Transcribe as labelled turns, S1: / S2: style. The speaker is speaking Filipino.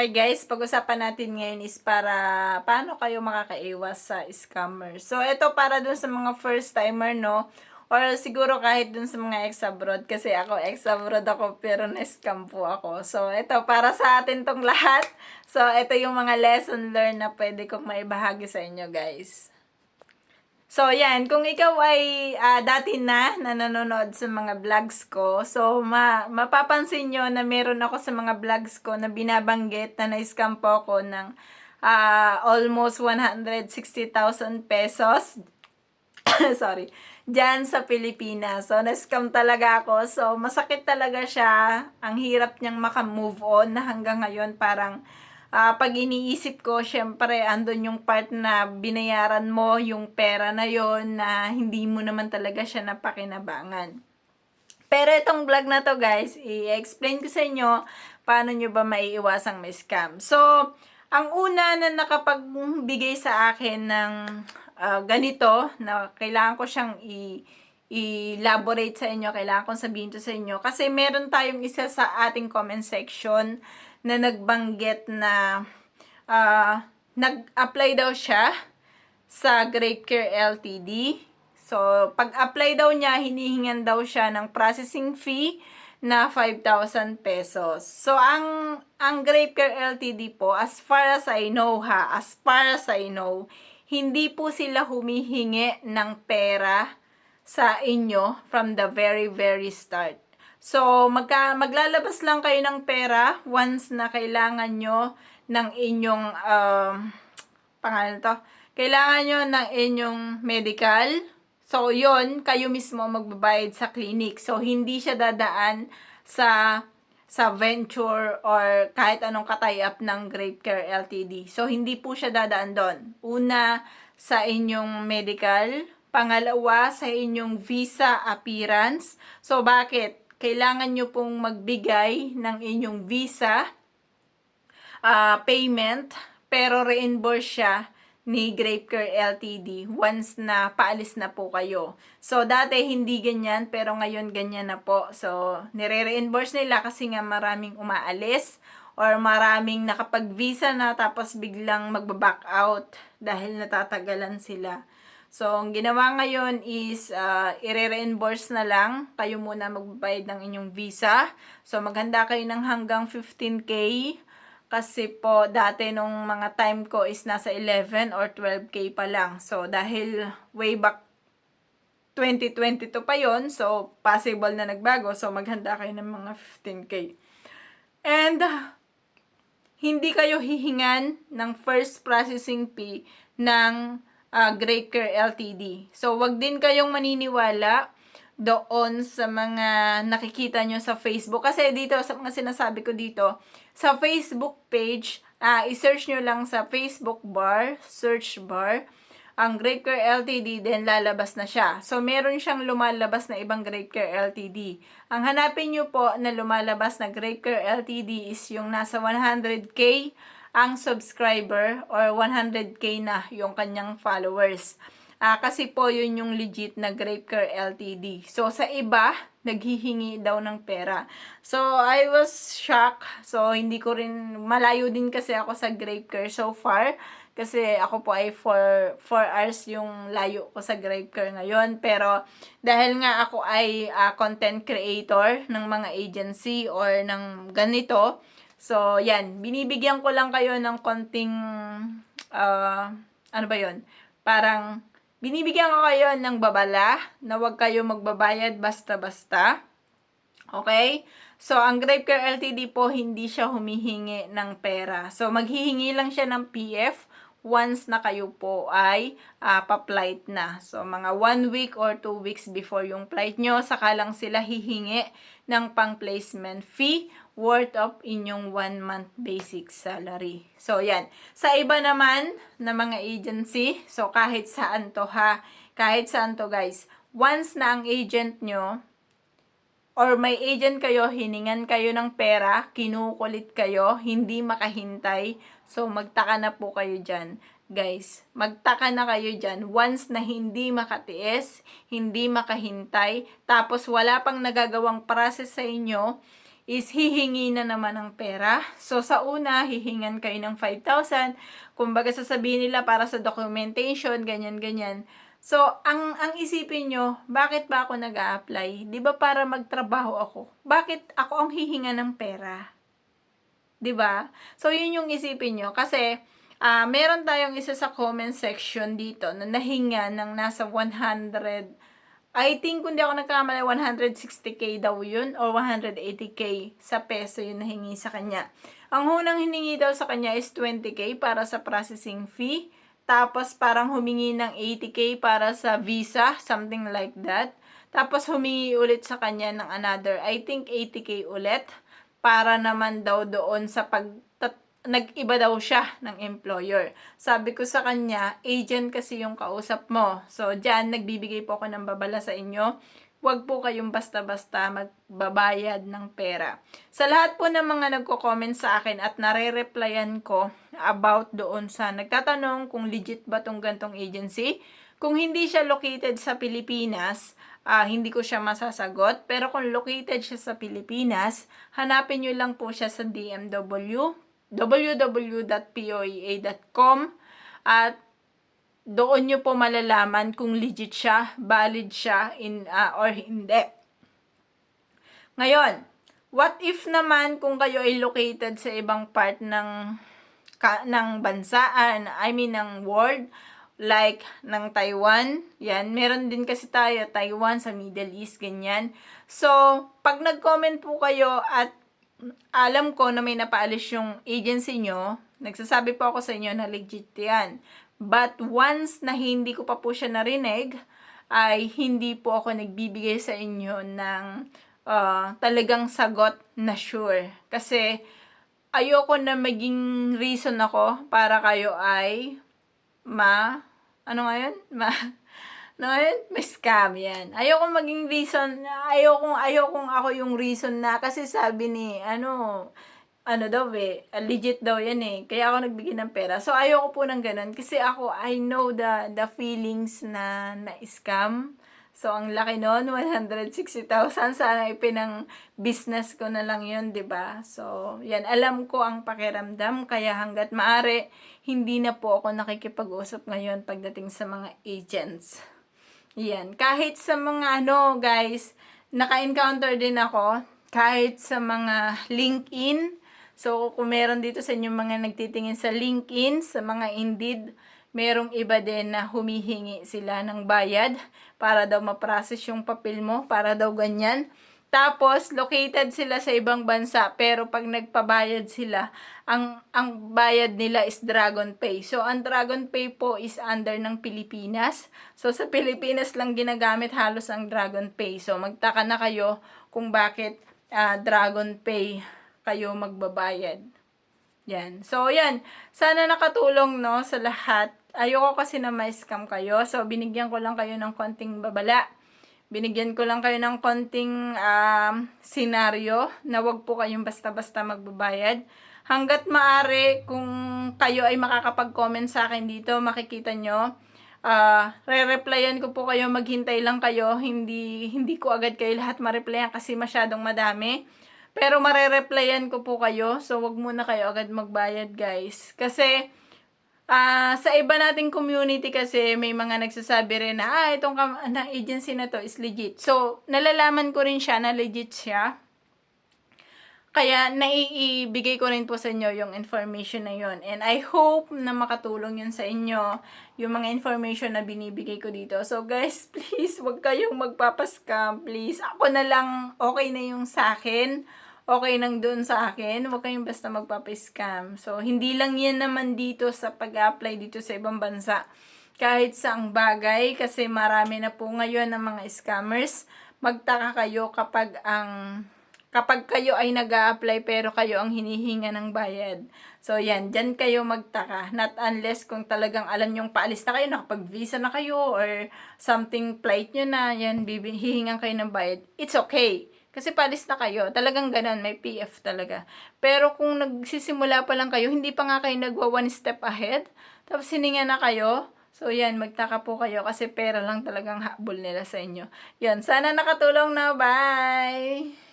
S1: Hi guys, pag-usapan natin ngayon is para paano kayo makakaiwas sa scammer. So ito para dun sa mga first timer no or siguro kahit dun sa mga ex-abroad kasi ako ex-abroad ako pero na-scam po ako. So ito para sa atin tong lahat. So ito yung mga lesson learned na pwede kong maibahagi sa inyo guys. So, yan. Kung ikaw ay ah, dati na na nanonood sa mga vlogs ko, so ma mapapansin nyo na meron ako sa mga vlogs ko na binabanggit na na-scam po ako ng ah, almost 160,000 pesos. Sorry. Diyan sa Pilipinas. So, na-scam talaga ako. So, masakit talaga siya. Ang hirap niyang makamove on na hanggang ngayon parang ah pag iniisip ko, syempre, andun yung part na binayaran mo yung pera na yon na hindi mo naman talaga siya napakinabangan. Pero itong vlog na to guys, i-explain ko sa inyo paano nyo ba maiiwasang may scam. So, ang una na nakapagbigay sa akin ng ah, ganito, na kailangan ko siyang i- i-elaborate sa inyo, kailangan kong sabihin to sa inyo. Kasi meron tayong isa sa ating comment section na nagbanggit na ah, nag-apply daw siya sa Grape Care LTD. So, pag-apply daw niya, hinihingan daw siya ng processing fee na 5,000 pesos. So, ang, ang Grape Care LTD po, as far as I know ha, as far as I know, hindi po sila humihingi ng pera sa inyo from the very, very start. So, magka, maglalabas lang kayo ng pera once na kailangan nyo ng inyong, um, pangalan to, kailangan nyo ng inyong medical. So, yon kayo mismo magbabayad sa clinic. So, hindi siya dadaan sa sa venture or kahit anong katay-up ng Grape Care LTD. So, hindi po siya dadaan doon. Una, sa inyong medical. Pangalawa, sa inyong visa appearance. So, bakit? Kailangan nyo pong magbigay ng inyong visa ah, payment, pero reimburse siya ni Grape Care LTD once na paalis na po kayo. So, dati hindi ganyan, pero ngayon ganyan na po. So, nire-reimburse nila kasi nga maraming umaalis or maraming nakapag-visa na tapos biglang magbaback out dahil natatagalan sila. So, ang ginawa ngayon is uh, i-reimburse na lang. Kayo muna magbabayad ng inyong visa. So, maghanda kayo ng hanggang 15K. Kasi po, dati nung mga time ko is nasa 11 or 12K pa lang. So, dahil way back 2022 pa yon so possible na nagbago. So, maghanda kayo ng mga 15K. And, hindi kayo hihingan ng first processing fee ng uh, Great Care LTD. So, wag din kayong maniniwala doon sa mga nakikita nyo sa Facebook. Kasi dito, sa mga sinasabi ko dito, sa Facebook page, uh, i-search nyo lang sa Facebook bar, search bar, ang Grape Care LTD, then lalabas na siya. So, meron siyang lumalabas na ibang Grape Care LTD. Ang hanapin nyo po na lumalabas na Grape Care LTD is yung nasa 100k ang subscriber or 100k na yung kanyang followers. Ah, kasi po yun yung legit na Grape Care LTD. So, sa iba, naghihingi daw ng pera. So, I was shocked. So, hindi ko rin, malayo din kasi ako sa Grape Care so far. Kasi ako po ay 4, 4 hours yung layo ko sa Grape Care ngayon. Pero, dahil nga ako ay uh, content creator ng mga agency or ng ganito, So, yan. Binibigyan ko lang kayo ng konting, uh, ano ba yon Parang, binibigyan ko kayo ng babala na huwag kayo magbabayad basta-basta. Okay? So, ang Grape Care LTD po, hindi siya humihingi ng pera. So, maghihingi lang siya ng PF once na kayo po ay uh, pa-flight na. So, mga one week or two weeks before yung flight nyo, saka lang sila hihingi ng pang-placement fee worth of inyong one month basic salary. So, yan. Sa iba naman na mga agency, so kahit saan to ha, kahit saan to guys, once na ang agent nyo, or may agent kayo, hiningan kayo ng pera, kinukulit kayo, hindi makahintay, so magtaka na po kayo dyan. Guys, magtaka na kayo dyan. Once na hindi makatiis, hindi makahintay, tapos wala pang nagagawang process sa inyo, is hihingi na naman ng pera. So, sa una, hihingan kayo ng 5,000. Kumbaga, sasabihin nila para sa documentation, ganyan-ganyan. So, ang ang isipin nyo, bakit ba ako nag apply Di ba para magtrabaho ako? Bakit ako ang hihinga ng pera? Di ba? So, yun yung isipin nyo. Kasi, ah meron tayong isa sa comment section dito na nahinga ng nasa 100 I think kung di ako nagkamali, 160k daw yun or 180k sa peso yung nahingi sa kanya. Ang hunang hiningi daw sa kanya is 20k para sa processing fee. Tapos parang humingi ng 80k para sa visa, something like that. Tapos humingi ulit sa kanya ng another, I think 80k ulit para naman daw doon sa pag nag-iba daw siya ng employer. Sabi ko sa kanya, agent kasi yung kausap mo. So, dyan, nagbibigay po ako ng babala sa inyo. Huwag po kayong basta-basta magbabayad ng pera. Sa lahat po ng mga nagko-comment sa akin at nare-replyan ko about doon sa nagtatanong kung legit ba tong gantong agency, kung hindi siya located sa Pilipinas, uh, hindi ko siya masasagot. Pero kung located siya sa Pilipinas, hanapin nyo lang po siya sa DMW www.poea.com at doon nyo po malalaman kung legit siya, valid siya in, uh, or hindi. Ngayon, what if naman kung kayo ay located sa ibang part ng ka, ng bansaan, I mean ng world, like ng Taiwan, yan, meron din kasi tayo Taiwan sa Middle East, ganyan. So, pag nag-comment po kayo at alam ko na may napaalis yung agency nyo, nagsasabi po ako sa inyo na legit yan. But once na hindi ko pa po siya narinig, ay hindi po ako nagbibigay sa inyo ng uh, talagang sagot na sure. Kasi ayoko na maging reason ako para kayo ay ma ano nga yun? Ma No, yun, may scam yan. Ayoko maging reason, ayoko, ayoko ako yung reason na, kasi sabi ni, ano, ano daw eh, legit daw yan eh. Kaya ako nagbigay ng pera. So, ayoko po ng ganun. Kasi ako, I know the, the feelings na na-scam. So, ang laki nun, 160,000. Sana ipinang business ko na lang yun, ba So, yan, alam ko ang pakiramdam. Kaya hanggat maari, hindi na po ako nakikipag-usap ngayon pagdating sa mga agents. Yan. Kahit sa mga ano, guys, naka-encounter din ako. Kahit sa mga LinkedIn. So, kung meron dito sa inyo mga nagtitingin sa LinkedIn, sa mga Indeed, merong iba din na humihingi sila ng bayad para daw ma-process yung papel mo, para daw ganyan. Tapos, located sila sa ibang bansa, pero pag nagpabayad sila, ang, ang bayad nila is Dragon Pay. So, ang Dragon Pay po is under ng Pilipinas. So, sa Pilipinas lang ginagamit halos ang Dragon Pay. So, magtaka na kayo kung bakit uh, Dragon Pay kayo magbabayad. Yan. So, yan. Sana nakatulong, no, sa lahat. Ayoko kasi na ma-scam kayo. So, binigyan ko lang kayo ng konting babala binigyan ko lang kayo ng konting uh, senaryo na wag po kayong basta-basta magbabayad. Hanggat maari, kung kayo ay makakapag-comment sa akin dito, makikita nyo, uh, re-replyan ko po kayo, maghintay lang kayo, hindi, hindi ko agad kayo lahat ma-replyan kasi masyadong madami. Pero mare-replyan ko po kayo, so wag muna kayo agad magbayad guys. Kasi, Uh, sa iba nating community kasi may mga nagsasabi rin na ah itong na agency na to is legit. So nalalaman ko rin siya na legit siya. Kaya naiibigay ko rin po sa inyo yung information na yon And I hope na makatulong yun sa inyo, yung mga information na binibigay ko dito. So guys, please, wag kayong magpapascam, please. Ako na lang, okay na yung sa akin okay nang doon sa akin. Huwag kayong basta magpapiscam. So, hindi lang yan naman dito sa pag-apply dito sa ibang bansa. Kahit sa ang bagay, kasi marami na po ngayon ng mga scammers. Magtaka kayo kapag ang kapag kayo ay nag apply pero kayo ang hinihinga ng bayad. So, yan. Diyan kayo magtaka. Not unless kung talagang alam nyong paalis na kayo, nakapag-visa na kayo, or something flight nyo na, yan, hihingan kayo ng bayad. It's okay. Kasi palis na kayo. Talagang ganun, may PF talaga. Pero kung nagsisimula pa lang kayo, hindi pa nga kayo nagwa one step ahead, tapos hininga na kayo, So, yan, magtaka po kayo kasi pera lang talagang habol nila sa inyo. Yan, sana nakatulong na. Bye!